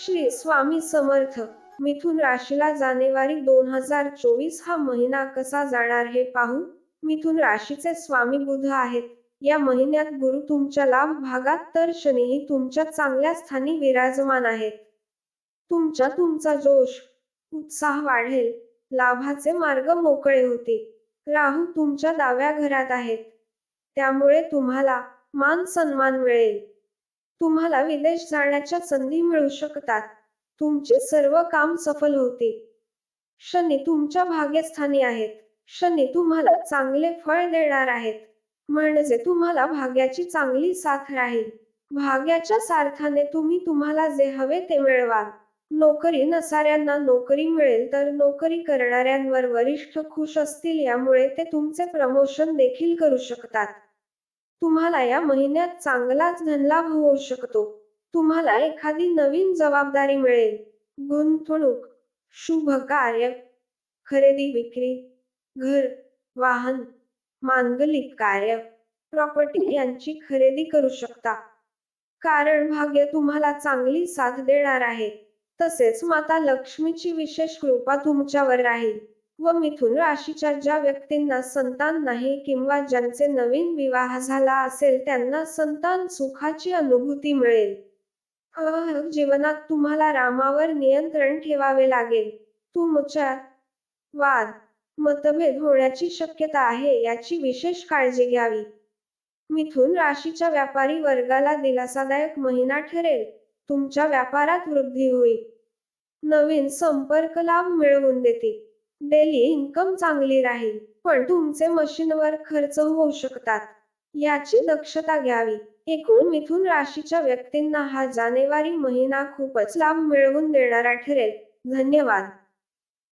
श्री स्वामी समर्थ. मिथुन राशीला जानेवारी दोन हजार चोवीस हा महिना कसा जाणार हे पाहू. मिथुन राशीचे स्वामी बुध आहेत. या महिन्यात गुरु तुमच्या लाभ भागात तर शनीही तुमच्या चांगल्या स्थानी विराजमान आहेत. तुमच्या तुमचा जोश उत्साह वाढेल. लाभाचे मार्ग मोकळे होते राहू तुमच्या डाव्या घरात आहेत. त्यामुळे तुम्हाला मान सन्मान मिळेल. तुम्हाला विदेश जाण्याच्या संधी मिळू शकतात. तुमचे सर्व काम सफल होते शनी तुमच्या भाग्यस्थानी आहेत. शनी तुम्हाला चांगले फळ देणार आहेत. म्हणजे तुम्हाला भाग्याची चांगली साथ राहील. भाग्याच्या सार्थाने तुम्ही तुम्हाला जे हवे ते मिळवाल नोकरी नसाऱ्यांना नोकरी मिळेल तर नोकरी करणाऱ्यांवर वरिष्ठ खुश असतील यामुळे ते तुमचे प्रमोशन देखील करू शकतात. तुम्हाला या महिन्यात चांगलाच धनलाभ होऊ शकतो. तुम्हाला एखादी नवीन जबाबदारी मिळेल. गुंतवणूक शुभ कार्य खरेदी विक्री घर वाहन मांगलिक कार्य प्रॉपर्टी यांची खरेदी करू शकता. कारण भाग्य तुम्हाला चांगली साथ देणार आहे. तसेच माता लक्ष्मीची विशेष कृपा तुमच्यावर राहील. व मिथुन राशीच्या ज्या व्यक्तींना संतान नाही किंवा ज्यांचे नवीन विवाह झाला असेल त्यांना संतान सुखाची अनुभूती मिळेल. जीवनात तुम्हाला रामावर नियंत्रण ठेवावे लागेल. तुमच्या वाद मतभेद होण्याची शक्यता आहे याची विशेष काळजी घ्यावी. मिथुन राशीच्या व्यापारी वर्गाला दिलासादायक महिना ठरेल. तुमच्या व्यापारात वृद्धी होईल. नवीन संपर्क लाभ मिळवून देतील. डेली इन्कम चांगली राहील पण तुमचे मशीनवर खर्च होऊ शकतात. याची दक्षता घ्यावी. एकूण मिथुन राशीच्या व्यक्तींना हा जानेवारी महिना खूपच लाभ मिळवून देणारा ठरेल. धन्यवाद.